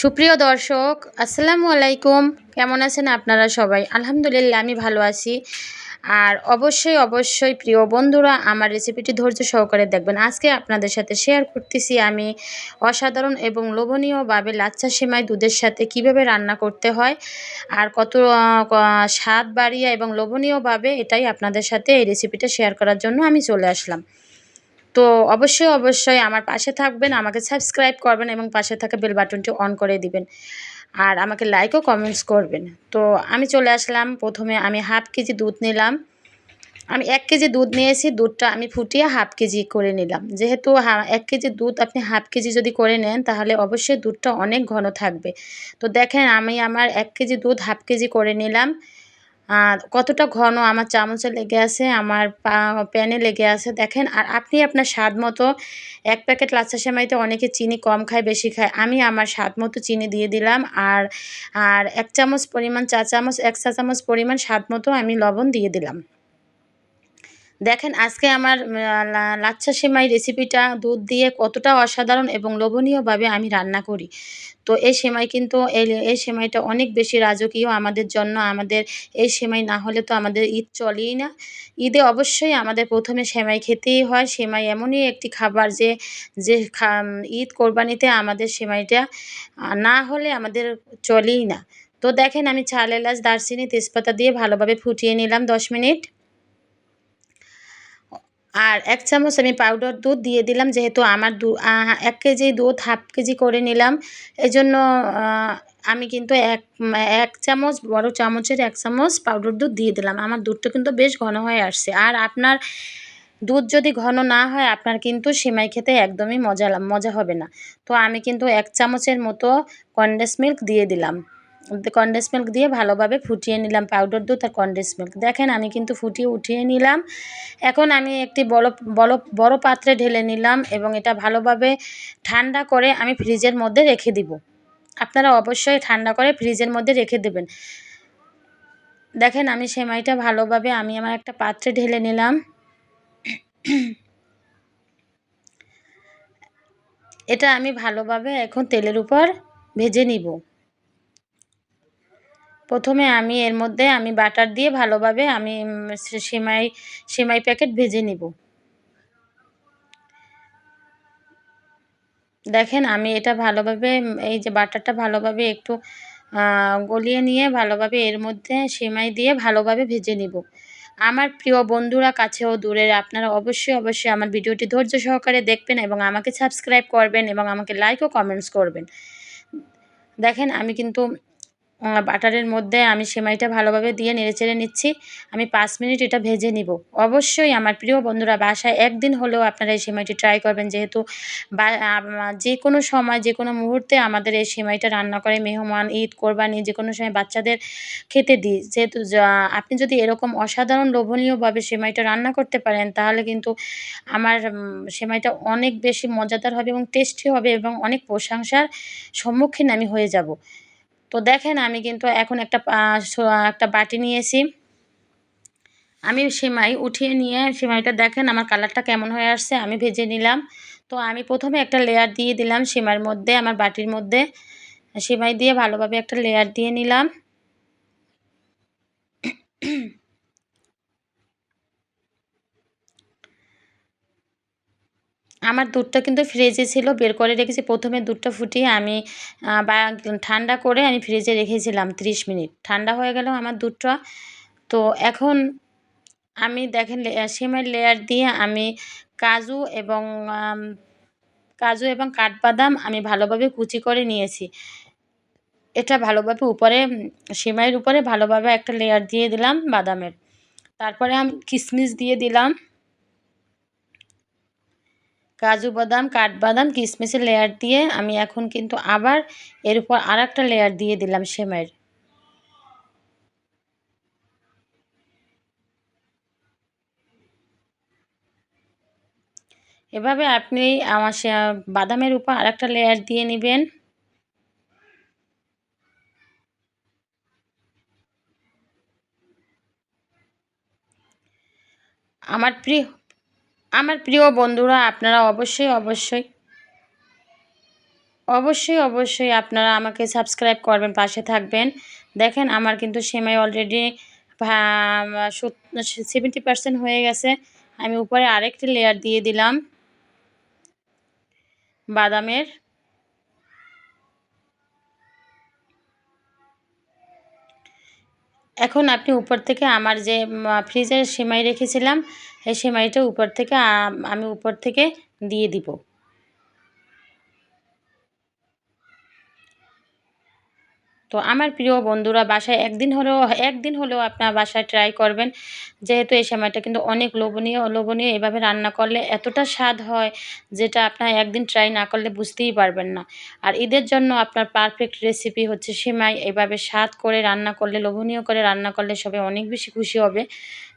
সুপ্রিয় দর্শক, আসসালামু আলাইকুম। কেমন আছেন আপনারা সবাই? আলহামদুলিল্লাহ, আমি ভালো আছি। আর অবশ্যই অবশ্যই প্রিয় বন্ধুরা, আমার রেসিপিটি ধৈর্য সহকারে দেখবেন। আজকে আপনাদের সাথে শেয়ার করতেছি আমি অসাধারণ এবং লোভনীয়ভাবে লাচ্চা সেমাই দুধের সাথে কীভাবে রান্না করতে হয় আর কত স্বাদ বাড়িয়ে এবং লোভনীয়ভাবে এটাই আপনাদের সাথে এই রেসিপিটা শেয়ার করার জন্য আমি চলে আসলাম। তো অবশ্যই অবশ্যই আমার পাশে থাকবেন, আমাকে সাবস্ক্রাইব করবেন এবং পাশে থাকা বেল বাটনটি অন করে দিবেন। আর আমাকে লাইক ও কমেন্টস করবেন। তো আমি চলে আসলাম। প্রথমে আমি হাফ কেজি দুধ নিলাম। আমি এক কেজি দুধ নিয়েছি। দুধটা আমি ফুটিয়ে হাফ কেজি করে নিলাম। যেহেতু এক কেজি দুধ আপনি হাফ কেজি যদি করে নেন, তাহলে অবশ্যই দুধটা অনেক ঘন থাকবে। তো দেখেন আমি আমার এক কেজি দুধ হাফ কেজি করে নিলাম। আর কতটা ঘন আমার চামচে লেগে আছে, আমার প্যানে লেগে আছে, দেখেন। আর আপনি আপনার স্বাদ মতো এক প্যাকেট লাচ্ছা সেমাইতে অনেকে চিনি কম খায়, বেশি খায়। আমি আমার স্বাদ মতো চিনি দিয়ে দিলাম। আর আর এক চামচ পরিমাণ চা চামচ, এক চা চামচ পরিমাণ স্বাদ মতো আমি লবণ দিয়ে দিলাম। দেখেন আজকে আমার লাচ্ছা সেমাই রেসিপিটা দুধ দিয়ে কতটা অসাধারণ এবং লোভনীয়ভাবে আমি রান্না করি। তো এই সেমাই কিন্তু, এই সেমাইটা অনেক বেশি রাজকীয় আমাদের জন্য। আমাদের এই সেমাই না হলে তো আমাদের ঈদ চলেই না। ঈদে অবশ্যই আমাদের প্রথমে সেমাই খেতেই হয়। সেমাই এমনই একটি খাবার যে যে ঈদ কোরবানিতে আমাদের সেমাইটা না হলে আমাদের চলেই না। তো দেখেন আমি চাল, এলাচ, দারচিনি, তেজপাতা দিয়ে ভালোভাবে ফুটিয়ে নিলাম দশ মিনিট। আর এক চামচ আমি পাউডার দুধ দিয়ে দিলাম, যেহেতু আমার দু এক কেজি দুধ হাফ কেজি করে নিলাম। এই জন্য আমি কিন্তু এক এক চামচ, বড় চামচের এক চামচ পাউডার দুধ দিয়ে দিলাম। আমার দুধটা কিন্তু বেশ ঘন হয়ে আসছে। আর আপনার দুধ যদি ঘন না হয়, আপনার কিন্তু সেমাই খেতে একদমই মজা মজা হবে না। তো আমি কিন্তু এক চামচের মতো কন্ডেন্স মিল্ক দিয়ে দিলাম। কন্ডেন্স মিল্ক দিয়ে ভালোভাবে ফুটিয়ে নিলাম পাউডার দুধ আর কন্ডেন্স মিল্ক দেখেন আমি কিন্তু ফুটিয়ে উঠিয়ে নিলাম। এখন আমি একটি বড় বড় বড় পাত্রে ঢেলে নিলাম এবং এটা ভালোভাবে ঠান্ডা করে আমি ফ্রিজের মধ্যে রেখে দিব। আপনারা অবশ্যই ঠান্ডা করে ফ্রিজের মধ্যে রেখে দেবেন। দেখেন আমি সেমাইটা ভালোভাবে আমি আমার একটা পাত্রে ঢেলে নিলাম। এটা আমি ভালোভাবে এখন তেলের উপর ভেজে নিব। প্রথমে আমি এর মধ্যে আমি বাটার দিয়ে ভালোভাবে আমি সেমাই সেমাই প্যাকেট ভেজে নিব। দেখেন আমি এটা ভালোভাবে এই যে বাটারটা ভালোভাবে একটু গলিয়ে নিয়ে ভালোভাবে এর মধ্যে সেমাই দিয়ে ভালোভাবে ভেজে নিব। আমার প্রিয় বন্ধুরা কাছেও দূরের আপনারা অবশ্যই অবশ্যই আমার ভিডিওটি ধৈর্য সহকারে দেখবেন এবং আমাকে সাবস্ক্রাইব করবেন এবং আমাকে লাইক ও কমেন্টস করবেন। দেখেন আমি কিন্তু বাটারের মধ্যে আমি সেমাইটা ভালোভাবে দিয়ে নেড়েচেড়ে নিচ্ছি। আমি পাঁচ মিনিট এটা ভেজে নিব। অবশ্যই আমার প্রিয় বন্ধুরা, বাসায় একদিন হলেও আপনারা এই সেমাইটি ট্রাই করবেন। যেহেতু বা যে কোনো সময়, যে কোনো মুহূর্তে আমাদের এই সেমাইটা রান্না করে মেহমান, ঈদ, কোরবানি, যে কোনো সময় বাচ্চাদের খেতে দিই। যেহেতু আপনি যদি এরকম অসাধারণ লোভনীয়ভাবে সেমাইটা রান্না করতে পারেন, তাহলে কিন্তু আমার সেমাইটা অনেক বেশি মজাদার হবে এবং টেস্টি হবে এবং অনেক প্রশংসার সম্মুখীন আমি হয়ে যাব। তো দেখেন আমি কিন্তু এখন একটা একটা বাটি নিয়েছি। আমি সেমাই উঠিয়ে নিয়ে, সেমাইটা দেখেন আমার কালারটা কেমন হয়ে আসছে, আমি ভেজে নিলাম। তো আমি প্রথমে একটা লেয়ার দিয়ে দিলাম সেমাইয়ের মধ্যে, আমার বাটির মধ্যে। সেমাই দিয়ে ভালোভাবে একটা লেয়ার দিয়ে নিলাম। আমার দুধটা কিন্তু ফ্রিজে ছিল, বের করে রেখেছি। প্রথমে দুধটা ফুটিয়ে আমি বা, ঠান্ডা করে আমি ফ্রিজে রেখেছিলাম 30 মিনিট। ঠান্ডা হয়ে গেল আমার দুধটা। তো এখন আমি দেখেন সিমের লেয়ার দিয়ে আমি কাজু এবং কাজু এবং কাঠবাদাম আমি ভালোভাবে কুচি করে নিয়েছি। এটা ভালোভাবে উপরে, সিমাইয়ের উপরে ভালোভাবে একটা লেয়ার দিয়ে দিলাম বাদামের। তারপরে আমি কিশমিশ দিয়ে দিলাম। কাজু বাদাম, কাঠবাদাম কিশমিশের লেয়ার দিয়ে আমি এখন কিন্তু আবার এর উপর আর একটা লেয়ার দিয়ে দিলাম সেমের এভাবে আপনি আমার বাদামের উপর আর একটা লেয়ার দিয়ে নেবেন। আমার প্রিয় আমার প্রিয় বন্ধুরা, আপনারা অবশ্যই অবশ্যই অবশ্যই অবশ্যই আপনারা আমাকে সাবস্ক্রাইব করবেন, পাশে থাকবেন। দেখেন, আমার কিন্তু সেমাই অলরেডি সেভেন্টি পার্সেন্ট হয়ে গেছে। আমি উপরে আরেকটি লেয়ার দিয়ে দিলাম। বাদামের। এখন আপনি উপর থেকে আমার যে ফ্রিজের সেমাই রেখেছিলাম এই সেমাইটা উপর থেকে, আমি উপর থেকে দিয়ে দিব। তো আমার প্রিয় বন্ধুরা, বাসায় একদিন হলেও একদিন হলেও আপনার বাসায় ট্রাই করবেন। যেহেতু এই সময়টা কিন্তু অনেক লোভনীয় লোভনীয় এভাবে রান্না করলে এতটা স্বাদ হয় যেটা আপনার একদিন ট্রাই না করলে বুঝতেই পারবেন না। আর ঈদের জন্য আপনার পারফেক্ট রেসিপি হচ্ছে সেমাই। এভাবে স্বাদ করে রান্না করলে, লোভনীয় করে রান্না করলে সবাই অনেক বেশি খুশি হবে।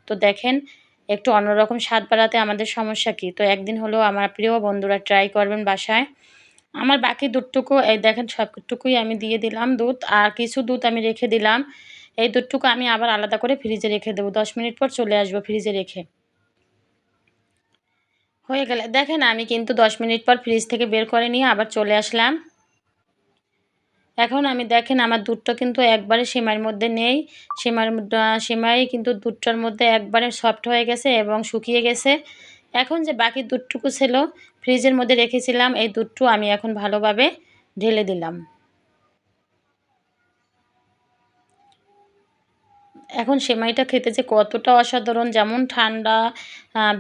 তো দেখেন একটু অন্যরকম স্বাদ বাড়াতে আমাদের সমস্যা কী? তো একদিন হলেও আমার প্রিয় বন্ধুরা ট্রাই করবেন বাসায়। আমার বাকি দুধটুকু, এই দেখেন সবটুকুই আমি দিয়ে দিলাম দুধ, আর কিছু দুধ আমি রেখে দিলাম। এই দুধটুকু আমি আবার আলাদা করে ফ্রিজে রেখে দেবো। দশ মিনিট পর চলে আসব ফ্রিজে রেখে। হয়ে গেলে, দেখেন আমি কিন্তু দশ মিনিট পর ফ্রিজ থেকে বের করে নিয়ে আবার চলে আসলাম। এখন আমি দেখেন আমার দুধটা কিন্তু একবারে সেমাইয়ের মধ্যে নেই। সেমাইয়ের সেমাই কিন্তু দুধটার মধ্যে একবারে সফট হয়ে গেছে এবং শুকিয়ে গেছে। এখন যে বাকি দুধটুকু ছিল ফ্রিজের মধ্যে রেখেছিলাম, এই দুধটু আমি এখন ভালোভাবে ঢেলে দিলাম। এখন সেমাইটা খেতে যে কতটা অসাধারণ, যেমন ঠান্ডা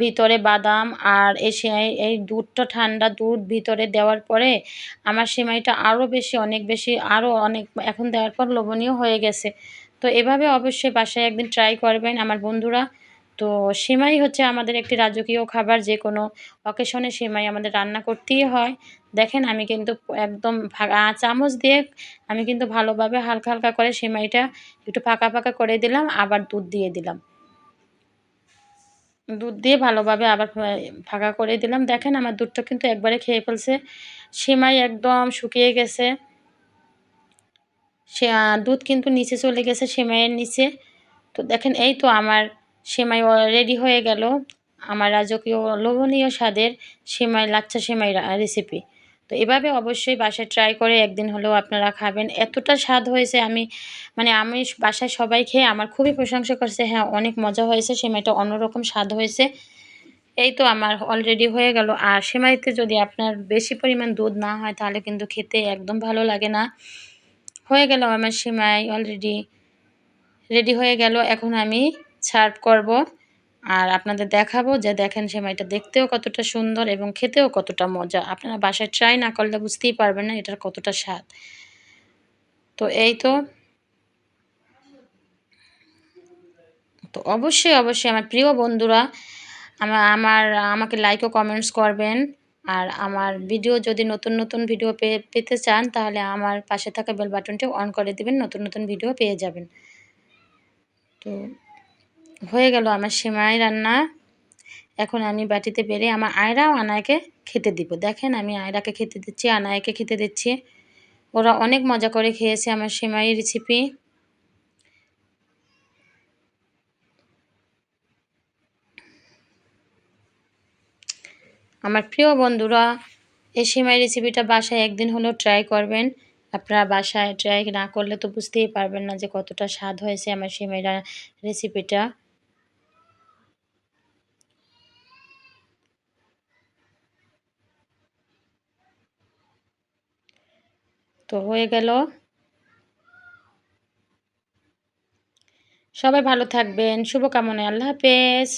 ভিতরে বাদাম আর এই এই দুধটা ঠান্ডা দুধ ভিতরে দেওয়ার পরে আমার সেমাইটা আরও বেশি, অনেক বেশি আরও অনেক, এখন দেওয়ার পর লোভনীয় হয়ে গেছে। তো এভাবে অবশ্যই বাসায় একদিন ট্রাই করবেন আমার বন্ধুরা। তো সেমাই হচ্ছে আমাদের একটি রাজকীয় খাবার যে কোনো অকেশনে সেমাই আমাদের রান্না করতেই হয়। দেখেন, আমি কিন্তু একদম চামচ দিয়ে আমি কিন্তু ভালোভাবে হালকা হালকা করে সেমাইটা একটু ফাঁকা ফাঁকা করে দিলাম, আবার দুধ দিয়ে দিলাম। দুধ দিয়ে ভালোভাবে আবার ফাঁকা করে দিলাম। দেখেন, আমার দুধটা কিন্তু একবারে খেয়ে ফেলছে। সেমাই একদম শুকিয়ে গেছে। সে দুধ কিন্তু নিচে চলে গেছে সেমাইয়ের নিচে। তো দেখেন, এই তো আমার সেমাই রেডি হয়ে গেল। আমার রাজকীয় লোভনীয় স্বাদের সেমাই, লাচ্ছা সেমাই রেসিপি। তো এভাবে অবশ্যই বাসায় ট্রাই করে একদিন হলেও আপনারা খাবেন। এতটা স্বাদ হয়েছে আমি মানে আমি বাসায় সবাই খেয়ে আমার খুবই প্রশংসা করছে হ্যাঁ অনেক মজা হয়েছে, সেমাইটা অন্যরকম স্বাদ হয়েছে। এই তো আমার অলরেডি হয়ে গেল। আর সেমাইতে যদি আপনার বেশি পরিমাণ দুধ না হয়, তাহলে কিন্তু খেতে একদম ভালো লাগে না। হয়ে গেল আমার সেমাই অলরেডি রেডি হয়ে গেল। এখন আমি সার্ভ করব। আর আপনাদের দেখাবো যে দেখেন সেমাইটা দেখতেও কতটা সুন্দর এবং খেতেও কতটা মজা। আপনারা বাসায় ট্রাই না করলে বুঝতেই পারবেন না এটার কতটা স্বাদ। তো এই তো। তো অবশ্যই অবশ্যই আমার প্রিয় বন্ধুরা আমার আমার, আমাকে লাইক ও কমেন্টস করবেন। আর আমার ভিডিও যদি নতুন নতুন ভিডিও পেতে চান, তাহলে আমার পাশে থাকা বেল বাটনটি অন করে দিবেন, নতুন নতুন ভিডিও পেয়ে যাবেন। তো হয়ে গেল আমার সেমাই রান্না। এখন আমি বাটিতে বেড়ে আমার আয়রাও আনায়কে খেতে দিব। দেখেন আমি আয়রাকে খেতে দিচ্ছি, আনায়কে খেতে দিচ্ছি। ওরা অনেক মজা করে খেয়েছে আমার সেমাই রেসিপি আমার প্রিয় বন্ধুরা, এই সেমাই রেসিপিটা বাসায় একদিন হলেও ট্রাই করবেন। আপনারা বাসায় ট্রাই না করলে তো বুঝতেই পারবেন না যে কতটা স্বাদ হয়েছে আমার সেমাই রেসিপিটা তো হয়ে গেল। সবাই ভালো থাকবেন শুভকামনায় আল্লাহ হাফেজ।